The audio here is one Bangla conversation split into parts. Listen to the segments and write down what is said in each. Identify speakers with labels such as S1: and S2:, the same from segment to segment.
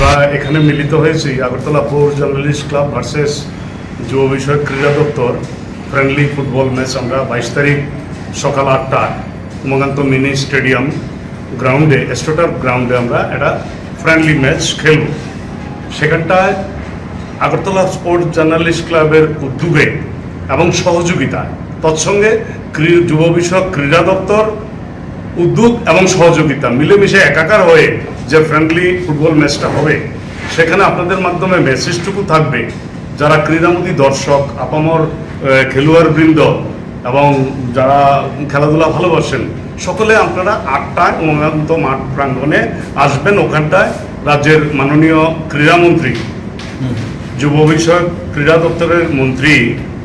S1: আমরা এখানে মিলিত হয়েছি আগরতলা পোর জার্নালিস্ট ক্লাব ভার্সেস যুব বিষয়ক ক্রীড়া দপ্তর। ফ্রেন্ডলি ফুটবল ম্যাচ আমরা বাইশ তারিখ সকাল আটটায় উমাকান্ত মিনি স্টেডিয়াম গ্রাউন্ডে এস্টোটার গ্রাউন্ডে আমরা একটা ফ্রেন্ডলি ম্যাচ খেলব। সেখানটায় আগরতলা স্পোর্টস জার্নালিস্ট ক্লাবের উদ্যোগে এবং সহযোগিতায়, তৎসঙ্গে যুব বিষয়ক ক্রীড়া দপ্তর উদ্যোগ এবং সহযোগিতা মিলেমিশে একাকার হয়ে যে ফ্রেন্ডলি ফুটবল ম্যাচটা হবে, সেখানে আপনাদের মাধ্যমে মেসেজটুকু থাকবে। যারা ক্রীড়ামোদী দর্শক, আপামর খেলোয়াড় বৃন্দ এবং যারা খেলাধুলা ভালোবাসেন, সকলে আপনারা আটটায় উমাকান্ত মাঠ প্রাঙ্গণে আসবেন। ওখানটায় রাজ্যের মাননীয় ক্রীড়ামন্ত্রী, যুব বিষয়ক ক্রীড়া দপ্তরের মন্ত্রী,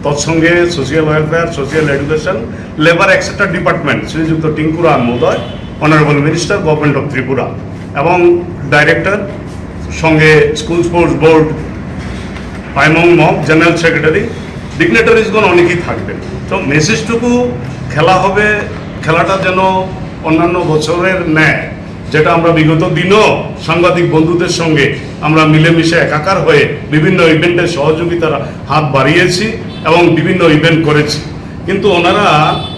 S1: তৎসঙ্গে social welfare social education labour etcetera department শ্রীযুক্ত টিঙ্কুরান মহোদয় honourable minister government of Tripura. এবং ডাইরেক্টর সঙ্গে school sports board Paimong Mog general secretary ডিগনেটারিজগণ অনেকেই থাকবেন। তো মেসেজটুকু খেলা হবে, খেলাটা যেন অন্যান্য বছরের ন্যায়, যেটা আমরা বিগত দিনও সাংবাদিক বন্ধুদের সঙ্গে আমরা মিলেমিশে একাকার হয়ে বিভিন্ন ইভেন্টের সহযোগিতার হাত বাড়িয়েছি এবং বিভিন্ন ইভেন্ট করেছি। কিন্তু ওনারা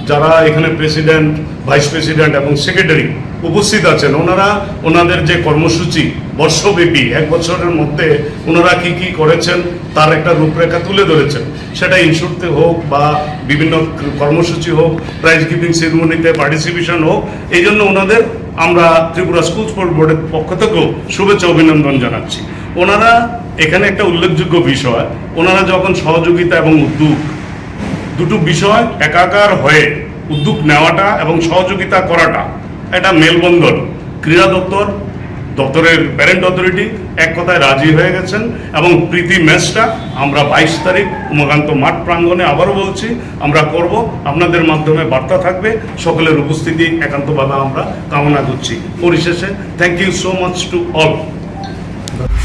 S1: যারা এখানে প্রেসিডেন্ট ভাইস প্রেসিডেন্ট এবং সেক্রেটারি উপস্থিত আছেন। ওনারা ওনাদের যে কর্মসূচি বর্ষব্যাপী, এক বছরের মধ্যে ওনারা কি কি করেছেন তার একটা রূপরেখা তুলে ধরেছেন। সেটা ইনস্যুরতে হোক বা বিভিন্ন কর্মসূচি হোক প্রাইজ গিভিং সেরিমনিতে পার্টিসিপেশন হোক, এই জন্য ওনাদের আমরা ত্রিপুরা স্কুল স্পোর্ট বোর্ডের পক্ষ থেকেও শুভেচ্ছা অভিনন্দন জানাচ্ছি। ওনারা এখানে একটা উল্লেখযোগ্য বিষয়, ওনারা যখন সহযোগিতা এবং উদ্যোগ, দুটো বিষয় একাকার হয়ে উদ্যোগ নেওয়াটা এবং সহযোগিতা করাটা এটা মেলবন্ধন। ক্রীড়া দপ্তর, দপ্তরের প্যারেন্ট অথরিটি এক কথায় রাজি হয়ে গেছেন এবং প্রীতি ম্যাচটা আমরা বাইশ তারিখ উমাকান্ত মাঠ প্রাঙ্গণে আবারও বলছি, আমরা করব, আপনাদের মাধ্যমে বার্তা থাকবে, সকলের উপস্থিতি একান্তভাবে আমরা কামনা করছি। পরিশেষে thank you so much to all